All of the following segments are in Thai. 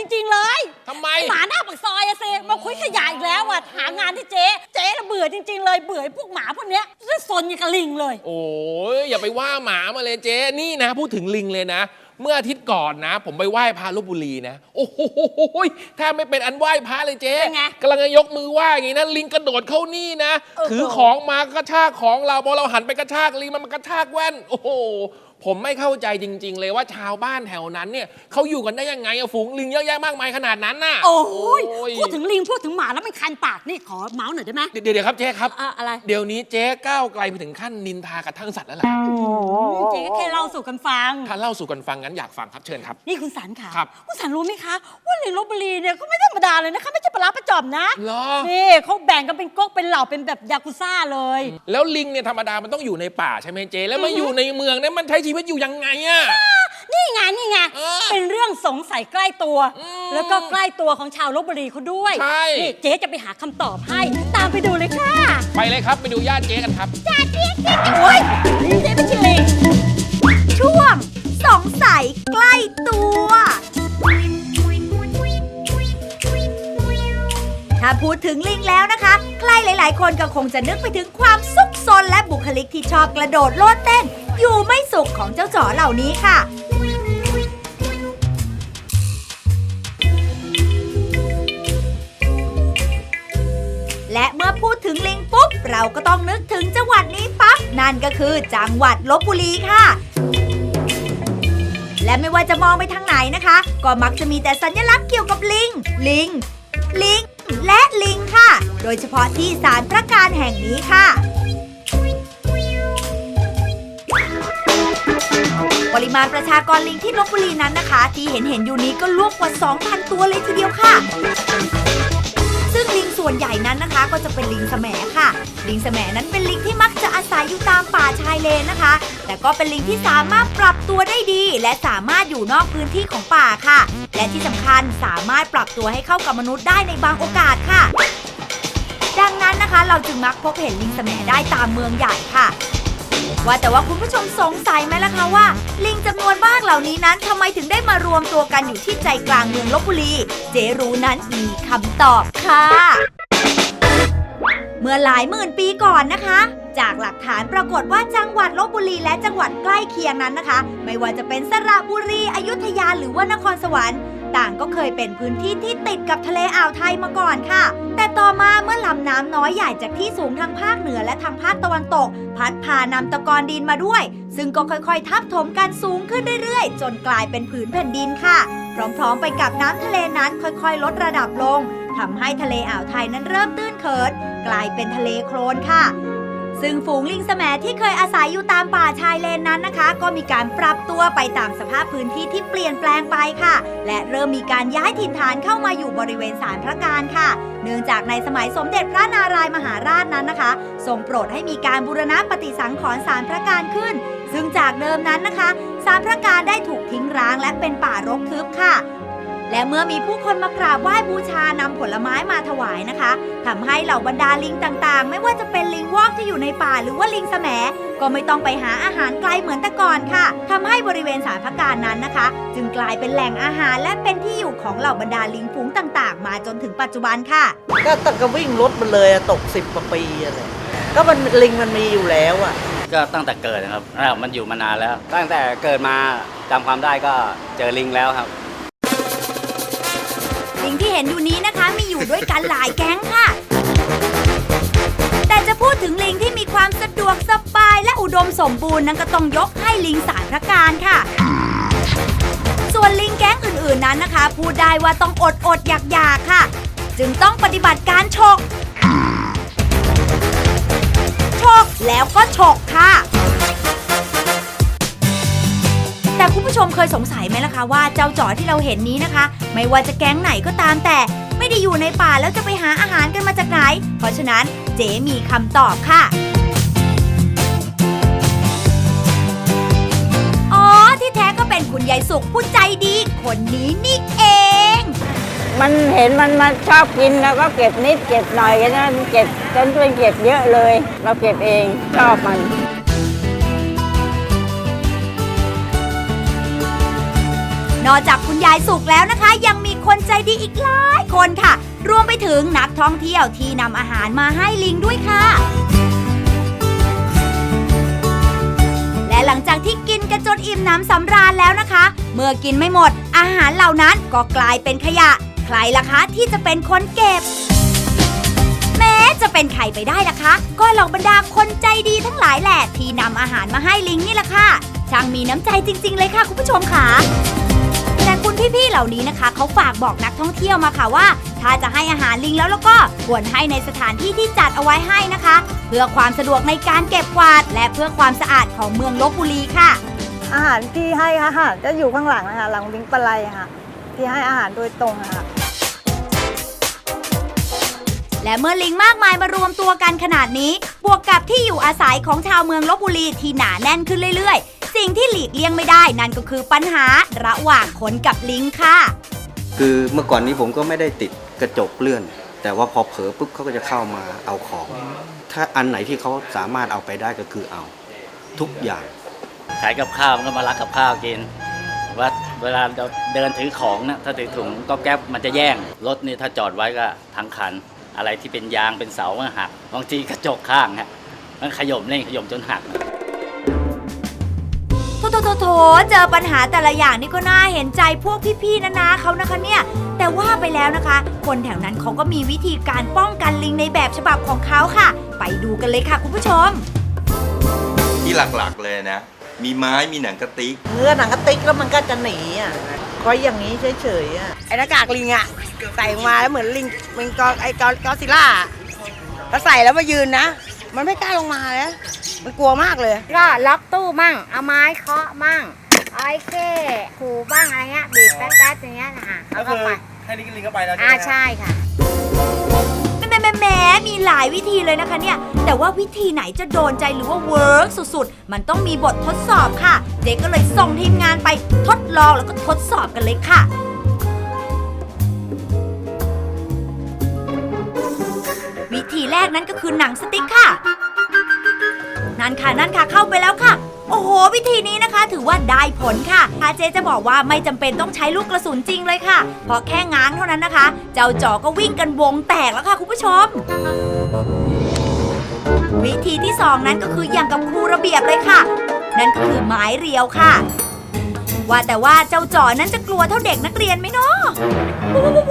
จริง ๆ เลยทำไม หมาหน้าปากซอยอะเซมาคุยขยะอีกแล้วอะหางานที่เจ๊ เจ๊น่ะเบื่อจริง ๆ เลยเบื่อไอ้พวกหมาพวกเนี้ยจะสนอย่างกับลิงเลย โอ้ยอย่าไปว่าหมามาเลยเจ๊นี่นะ พูดถึงลิงเลยนะ เมื่ออาทิตย์ก่อนนะ ผมไปไหว้พระลบบุรีนะ โอ้โหแทบไม่เป็นอันไหว้พระเลยเจ๊เป็นไงกำลังจะยกมือไหว้อย่างนี้นะลิงกระโดดเข้านี่นะ เออ ถือของมากระชากของเราพอเราหันไปกระชากลิงมันมากระชากแว่น โอ้โห ผมไม่เข้าใจจริง ๆ เลยว่าชาวบ้านแถวนั้นเนี่ยเขาอยู่กันได้ยังไงอะฝูงลิงเยอะแยะมากมายขนาดนั้นน่ะโอ้ยโอ้ยพูดถึงลิงพูดถึงหมาแล้วมันคันปากนี่ขอเมาส์หน่อยได้ไหมเดี๋ยวเดี๋ยวครับเจ๊ครับอะอะไรเดี๋ยวนี้เจ๊ก้าวไกลไปถึงขั้นนินทากระทั่งสัตว์แล้วเหรอเจ๊แค่เล่าสู่กันฟัง ถ้าเล่าสู่กันฟังงั้นอยากฟังครับเชิญครับ นี่คุณสันค่ะครับคุณสันรู้ไหมคะ ว่าลิงลบบุรีเนี่ยก็ไม่ธรรมดาเลยนะคะไม่ใช่ปลาร้าประจอมนะเหรอนี่เขาแบ่งกันเป็นก๊กเป็นเหล่าเป็นแบบยากุซ่าเลย แล้วลิงเนี่ยธรรมดามันต้องอยู่ในป่าใช่ไหมเจ๊แล้วมาอยู่ในเมืองเนี่ยมันใช้ชีวิตอยู่ยังไงอะ นี่ไงนี่ไงเออเป็นเรื่องสงสัยใกล้ตัว อืมแล้วก็ใกล้ตัวของชาวลบบุรีเขาด้วยใช่ นี่เจ๊จะไปหาคำตอบให้ ตามไปดูเลยค่ะไปเลยครับไปดูญาติเจ๊กันครับ จ้าเจ๊เจ๊โอ้ยเจ๊ไม่ใช่ลิงช่วงสงสัยใกล้ตัว ถ้าพูดถึงลิงแล้วนะคะ ใครหลาย ๆ คนก็คงจะนึกไปถึงความซุกซนและบุคลิกที่ชอบกระโดดโลดเต้น อยู่ไม่สุขของเจ้าจ๋อเหล่านี้ค่ะ และเมื่อพูดถึงลิงปุ๊บ เราก็ต้องนึกถึงจังหวัดนี้ปั๊บ นั่นก็คือจังหวัดลบบุรีค่ะและไม่ว่าจะมองไปทางไหนนะคะ ก็มักจะมีแต่สัญลักษณ์เกี่ยวกับลิง ลิง ลิง และลิงค่ะ โดยเฉพาะที่ศาลพระการแห่งนี้ค่ะ ริมาณประชากรลิงที่ลบบุรีนั้นนะคะ ที่เห็นเห็นอยู่นี้ก็ล่วงกว่า 2,000 ตัวเลยทีเดียวค่ะ ซึ่งลิงส่วนใหญ่นั้นนะคะ ก็จะเป็นลิงแสมค่ะ ลิงแสมนั้นเป็นลิงที่มักจะอาศัยอยู่ตามป่าชายเลนนะคะ แต่ก็เป็นลิงที่สามารถปรับตัวได้ดี และสามารถอยู่นอกพื้นที่ของป่าค่ะ และที่สำคัญสามารถปรับตัวให้เข้ากับมนุษย์ได้ในบางโอกาสค่ะ ดังนั้นนะคะเราจึงมักพบเห็นลิงแสมได้ตามเมืองใหญ่ค่ะ ว่าแต่ว่าคุณผู้ชมสงสัยไหมล่ะคะว่า ลิงจำนวนมากเหล่านี้นั้นทำไมถึงได้มารวมตัวกันอยู่ที่ใจกลางเมืองลบบุรี เจรู้นั้นมีคำตอบค่ะ เมื่อหลายหมื่นปีก่อนนะคะ จากหลักฐานปรากฏว่าจังหวัดลบบุรีและจังหวัดใกล้เคียงนั้นนะคะ ไม่ว่าจะเป็นสระบุรี อยุธยาหรือว่านครสวรรค์ ต่างก็เคยเป็นพื้นที่ที่ติดกับทะเลอ่าวไทยมาก่อนค่ะ แต่ต่อมาเมื่อลำน้ำน้อยใหญ่จากที่สูงทางภาคเหนือและทางภาคตะวันตก พัดพานำตะกอนดินมาด้วย ซึ่งก็ค่อยๆ ทับถมกันสูงขึ้นเรื่อยๆ จนกลายเป็นผืนแผ่นดินค่ะ พร้อมๆ ไปกับน้ำทะเลนั้นค่อยๆ ลดระดับลงทำให้ทะเลอ่าวไทยนั้นเริ่มตื้นเขิน กลายเป็นทะเลโคลนค่ะ ซึ่งฝูงลิงแสมที่เคยอาศัยอยู่ตามป่าชายเลนนั้นนะคะ ก็มีการปรับตัวไปตามสภาพพื้นที่ที่เปลี่ยนแปลงไปค่ะ และเริ่มมีการย้ายถิ่นฐานเข้ามาอยู่บริเวณศาลพระการค่ะ เนื่องจากในสมัยสมเด็จพระนารายมหาราชนั้นนะคะทรงโปรดให้มีการบูรณะปฏิสังขรณ์ศาลพระการขึ้น ซึ่งจากเดิมนั้นนะคะศาลพระการได้ถูกทิ้งร้างและเป็นป่ารกทึบค่ะ และเมื่อมีผู้คนมากราบไหว้บูชานำผลไม้มาถวายนะคะทำให้เหล่าบรรดาลิงต่างๆ ไม่ว่าจะเป็นลิงวอกที่อยู่ในป่าหรือว่าลิงแสมก็ไม่ต้องไปหาอาหารไกลเหมือนแต่ก่อนค่ะทำให้บริเวณสารพระการนั้นนะคะ จึงกลายเป็นแหล่งอาหารและเป็นที่อยู่ของเหล่าบรรดาลิงฝูงต่างๆ มาจนถึงปัจจุบันค่ะ ก็ตั้งก็วิ่งรถมันเลยอะตกสิบกว่าปีอะไรก็มันลิงมันมีอยู่แล้วอะก็ตั้งแต่เกิดนะครับอ่ามันอยู่มานานแล้ว ตั้งแต่เกิดมาจำความได้ก็เจอลิงแล้วครับลิ งที่เห็นอยู่นี้นะคะมีอยู่ด้วยกันหลายแก๊งค่ะ แต่จะพูดถึงลิงที่มีความสะดวกสบายและอุดมสมบูรณ์นั้นก็ต้องยกให้ลิงสารพระการค่ะ ส่วนลิงแก๊งอื่นๆนั้นนะคะ พูดได้ว่าต้องอดอดอยากอยากๆค่ะ จึงต้องปฏิบัติการฉกฉกแล้วก็ฉกค่ะ มเคยสงสัยไหมล่ะคะว่าเจ้าจ๋อที่เราเห็นนี้นะคะ ไม่ว่าจะแก๊งไหนก็ตามแต่ ไม่ได้อยู่ในป่าแล้วจะไปหาอาหารกันมาจากไหน เพราะฉะนั้นเจ๊มีคำตอบค่ะอ๋อที่แท้ก็เป็นคุณยายสุขผู้ใจดี คนนี้นี่เอง มันเห็นมันมาชอบกินแล้วก็เก็บนิดเก็บหน่อยกันนะเก็บจนเป็นเก็บเยอะเลย เราเก็บเองชอบมัน นอกจากคุณยายสุกแล้วนะคะ ยังมีคนใจดีอีกหลายคนค่ะ รวมไปถึงนักท่องเที่ยวที่นำอาหารมาให้ลิงด้วยค่ะ และหลังจากที่กินกันจนอิ่มน้ำสำราญแล้วนะคะ เมื่อกินไม่หมด อาหารเหล่านั้นก็กลายเป็นขยะ ใครล่ะคะที่จะเป็นคนเก็บแม้จะเป็นใครไปได้ล่ะคะ ก็เหล่าบรรดาคนใจดีทั้งหลายแหละที่นำอาหารมาให้ลิงนี่แหละค่ะช่างมีน้ำใจจริง ๆ เลยค่ะคุณผู้ชมค่ะแต่คุณ พี่ๆเหล่านี้นะคะเขาฝากบอกนักท่องเที่ยวมาค่ะว่า ถ้าจะให้อาหารลิงแล้วแล้วก็ควรให้ในสถานที่ที่จัดเอาไว้ให้นะคะ เพื่อความสะดวกในการเก็บกวาด และเพื่อความสะอาดของเมืองลบบุรีค่ะ อาหารที่ให้อาหารจะอยู่ข้างหลังนะคะหลังวิงปลายค่ะ ที่ให้อาหารโดยตรงค่ะ และเมื่อลิงมากมายมารวมตัวกันขนาดนี้ บวกกับที่อยู่อาศัยของชาวเมืองลบบุรีที่หนาแน่นขึ้นเรื่อยๆ สิ่งที่หลีกเลี่ยงไม่ได้นั่นก็คือปัญหาระหว่างคนกับลิงค่ะ คือเมื่อก่อนนี้ผมก็ไม่ได้ติดกระจกเลื่อน แต่ว่าพอเผลอปุ๊บเขาก็จะเข้ามาเอาของ ถ้าอันไหนที่เขาสามารถเอาไปได้ก็คือเอา ทุกอย่าง ขายกับข้าวมันก็มารักกับข้าวกินว่าเวลาเราเดินถือของนะถ้าถือถุงก็แก๊บมันจะแย่งรถนี่ถ้าจอดไว้ก็ทั้งคัน อะไรที่เป็นยางเป็นเสามันหักบางทีกระจกข้างฮะมันขย่มเล่นขย่มจนหักโถโถโถโถเจอปัญหาแต่ละอย่างนี่ก็น่าเห็นใจพวกพี่ๆนะนะเขานะคะเนี่ย แต่ว่าไปแล้วนะคะ คนแถวนั้นเขาก็มีวิธีการป้องกันลิงในแบบฉบับของเขาค่ะ ไปดูกันเลยค่ะคุณผู้ชม ที่หลักๆเลยนะ มีไม้มีหนังกระติก เนื้อหนังกระติกแล้วมันก็จะหนีอะ คอยอย่างนี้เฉยๆอะไอ้หน้ากากลิงอะใส่มาแล้วเหมือนลิงเป็นกอไอ้กอกอซิล่าถ้าใส่แล้วมายืนนะ มันไม่กล้าลงมาเลยมันกลัวมากเลย ก็ล็อกตู้มั่ง เอาไม้เคาะมั่งไอ้เค้ขู่บ้างอะไรเงี้ยบีบแป๊ดๆอย่างเงี้ยนะคะเอาเข้าไปให้ลิงลิงเข้าไปแล้วใช่ไหมอ่าใช่ค่ะ แม่แม่แม่มีหลายวิธีเลยนะคะเนี่ย แต่ว่าวิธีไหนจะโดนใจหรือว่าเวิร์กสุดๆ มันต้องมีบททดสอบค่ะ เด็กก็เลยส่งทีมงานไปทดลองแล้วก็ทดสอบกันเลยค่ะวิธีแรกนั้นก็คือหนังสติ๊กค่ะ นั่นค่ะนั่นค่ะเข้าไปแล้วค่ะ โอ้โห วิธีนี้นะคะ ถือว่าได้ผลค่ะอาเจจะบอกว่าไม่จำเป็นต้องใช้ลูกกระสุนจริงเลยค่ะ เพราะแค่ง้างเท่านั้นนะคะ เจ้าจอก็วิ่งกันวงแตกแล้วค่ะคุณผู้ชม วิธีที่สองนั้นก็คืออย่างกับครูระเบียบเลยค่ะ นั่นก็คือไม้เรียวค่ะว่าแต่ว่าเจ้าจอนั้นจะกลัวเท่าเด็กนักเรียนไหมเนาะ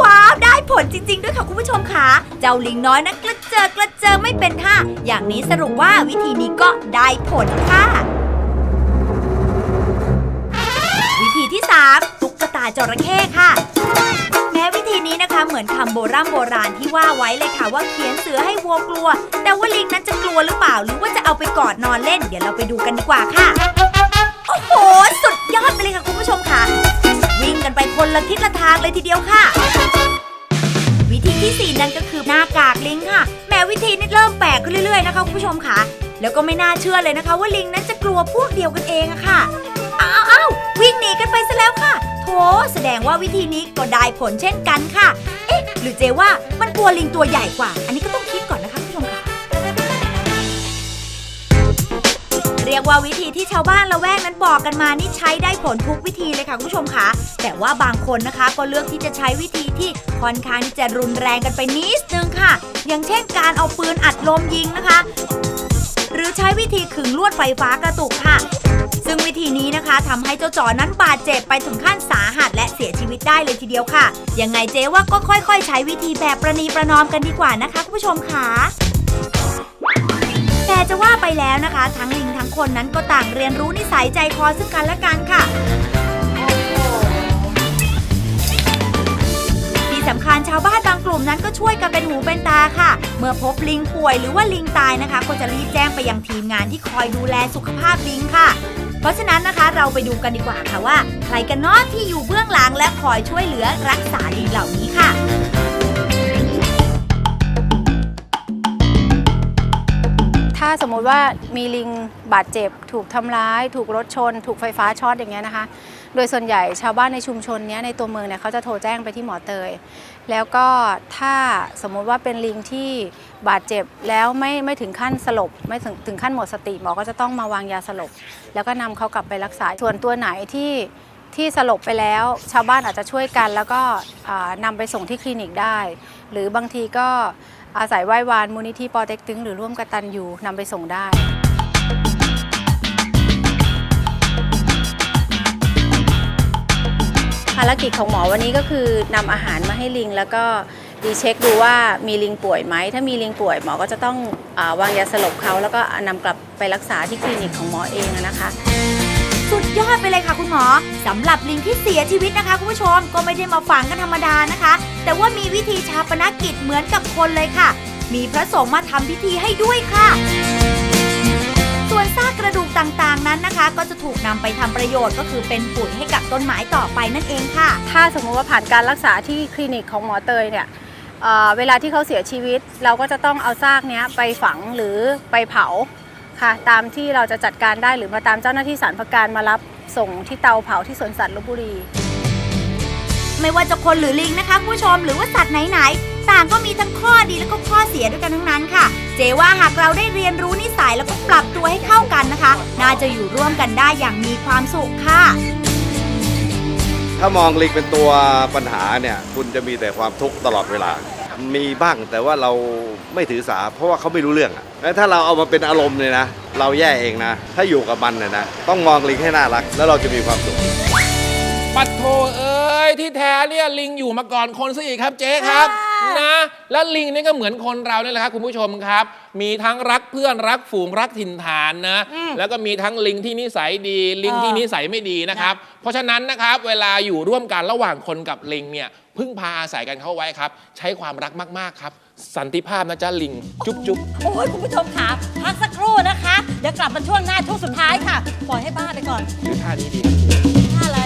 ว้าว ได้ผลจริง ๆ ด้วยค่ะคุณผู้ชมค่ะ เจ้าลิงน้อยนะกระเจิดกระเจิงไม่เป็นท่า อย่างนี้สรุปว่าวิธีนี้ก็ได้ผลค่ะ 3 ตุ๊กตาจระเข้ค่ะ แม้วิธีนี้นะคะเหมือนคำโบราณโบราณที่ว่าไว้เลยค่ะว่าเขียนเสือให้วัวกลัว แต่ว่าลิงนั้นจะกลัวหรือเปล่า หรือว่าจะเอาไปกอดนอนเล่น เดี๋ยวเราไปดูกันดีกว่าค่ะ โอ้โห สุดยอดไปเลยค่ะคุณผู้ชมค่ะ วิ่งกันไปคนละทิศละทางเลยทีเดียวค่ะวิธีที่ 4 นั่นก็คือหน้ากากลิงค่ะ แม้วิธีนี้เริ่มแปลกขึ้นเรื่อยๆนะคะคุณผู้ชมค่ะ แล้วก็ไม่น่าเชื่อเลยนะคะ ว่าลิงนั้นจะกลัวพวกเดียวกันเองอะค่ะีกันไปซะแล้วค่ะ โถแสดงว่าวิธีนี้ก็ได้ผลเช่นกันค่ะ เอ๊ะ หรือเจว่ามันกลัวลิงตัวใหญ่กว่า อันนี้ก็ต้องคิดก่อนนะคะคุณผู้ชมค่ะ เรียกว่าวิธีที่ชาวบ้านละแวกนั้นบอกกันมานี่ใช้ได้ผลทุกวิธีเลยค่ะคุณผู้ชมคะแต่ว่าบางคนนะคะก็เลือกที่จะใช้วิธีที่ค่อนข้างที่จะรุนแรงกันไปนิดนึงค่ะ อย่างเช่นการเอาปืนอัดลมยิงนะคะ หรือใช้วิธีขึงลวดไฟฟ้ากระตุกค่ะ ซึ่งวิธีนี้นะคะทำให้เจ้าจอนั้นบาดเจ็บไปถึงขั้นสาหัสและเสียชีวิตได้เลยทีเดียวค่ะ ยังไงเจ๊ว่าก็ค่อยๆ ใช้วิธีแบบประนีประนอมกันดีกว่านะคะคุณผู้ชมค่ะแต่จะว่าไปแล้วนะคะ ทั้งลิงทั้งคนนั้นก็ต่างเรียนรู้นิสัยใจคอซึ่งกันและกันค่ะที่สำคัญชาวบ้านบางกลุ่มนั้นก็ช่วยกันเป็นหูเป็นตาค่ะ เมื่อพบลิงป่วยหรือว่าลิงตายนะคะ ก็จะรีบแจ้งไปยังทีมงานที่คอยดูแลสุขภาพลิงค่ะ เพราะฉะนั้นนะคะเราไปดูกันดีกว่าค่ะว่า ใครกันเนาะที่อยู่เบื้องหลังและคอยช่วยเหลือรักษาลิงเหล่านี้ค่ะถ้าสมมุติว่ามีลิงบาดเจ็บ ถูกทำร้าย ถูกรถชน ถูกไฟฟ้าช็อตอย่างเงี้ยนะคะ โดยส่วนใหญ่ชาวบ้านในชุมชนนี้ในตัวเมืองเนี่ยเขาจะโทรแจ้งไปที่หมอเตย แล้วก็ถ้าสมมุติว่าเป็นลิงที่บาดเจ็บแล้วไม่ไม่ถึงขั้นสลบ ไม่ถึงถึงขั้นหมดสติหมอก็จะต้องมาวางยาสลบ แล้วก็นำเขากลับไปรักษาส่วนตัวไหนที่ที่สลบไปแล้ว ชาวบ้านอาจจะช่วยกัน แล้วก็อ่านำไปส่งที่คลินิกได้ หรือบางทีก็อาศัยไหว้วานมูลนิธิปอเต็กตึงหรือร่วมกตันยูนำไปส่งได้ารกิจของหมอวันนี้ก็คือนำอาหารมาให้ลิง แล้วก็ดีเช็คดูว่ามีลิงป่วยไหม ถ้ามีลิงป่วยหมอก็จะต้องอวางยาสลบเขาแล้วก็นำกลับไปรักษาที่คลินิกของหมอเองนะคะสุดยอดไปเลยค่ะคุณหมอสำหรับลิงที่เสียชีวิตนะคะคุณผู้ชมก็ไม่ได้มาฝังกันธรรมดานะคะ แต่ว่ามีวิธีชาปนกิจเหมือนกับคนเลยค่ะ มีพระสงฆ์มาทำพิธีให้ด้วยค่ะ วนซากกระดูกต่างๆนั้นนะคะ ก็จะถูกนำไปทำประโยชน์ก็คือเป็นปุ๋ยให้กับต้นไม้ต่อไปนั่นเองค่ะ ถ้าสมมุติว่าผ่านการรักษาที่คลินิกของหมอเตยเนี่ยเอ่อเวลาที่เขาเสียชีวิต เราก็จะต้องเอาซากเนี้ยไปฝังหรือไปเผาค่ะ ตามที่เราจะจัดการได้หรือมาตามเจ้าหน้าที่สารพการมารับส่งที่เตาเผาที่สวนสัตว์ลบบุรี ไม่ว่าจะคนหรือลิงนะคะคุณผู้ชมหรือว่าสัตว์ไหนๆต่างก็มีทั้งข้อดีและก็ข้อเสียด้วยกันทั้งนั้นค่ะ เจว่าหากเราได้เรียนรู้นิสัยแล้วก็ปรับตัวให้เข้ากันนะคะ น่าจะอยู่ร่วมกันได้อย่างมีความสุขค่ะ ถ้ามองลิงเป็นตัวปัญหาเนี่ยคุณจะมีแต่ความทุกข์ตลอดเวลา มีบ้างแต่ว่าเราไม่ถือสา เพราะว่าเขาไม่รู้เรื่องอะแล้วถ้าเราเอามาเป็นอารมณ์เลยนะ เราแย่เองนะ ถ้าอยู่กับมันเนี่ยนะ ต้องมองลิงให้น่ารัก แล้วเราจะมีความสุข ปัดโทเอ้ยที่แท้เนี่ยลิงอยู่มาก่อนคนซะอีกครับเจ๊ครับ นะแล้วลิงนี่ก็เหมือนคนเราเนี่ยแหละครับคุณผู้ชมครับ มีทั้งรักเพื่อนรักฝูงรักถิ่นฐานนะ แล้วก็มีทั้งลิงที่นิสัยดี ลิงที่นิสัยไม่ดีนะครับ เพราะฉะนั้นนะครับเวลาอยู่ร่วมกันระหว่างคนกับลิงเนี่ยพึ่งพาอาศัยกันเข้าไว้ครับ ใช้ความรักมากๆครับ สันติภาพนะจ๊ะลิง จุ๊บจุ๊บโอ้ยคุณผู้ชมค่ะพักสักครู่นะคะ เดี๋ยวกลับมาช่วงหน้าช่วงสุดท้ายค่ะ ปล่อยให้บ้าไปก่อน คือท่านี้ดีท่าอะไร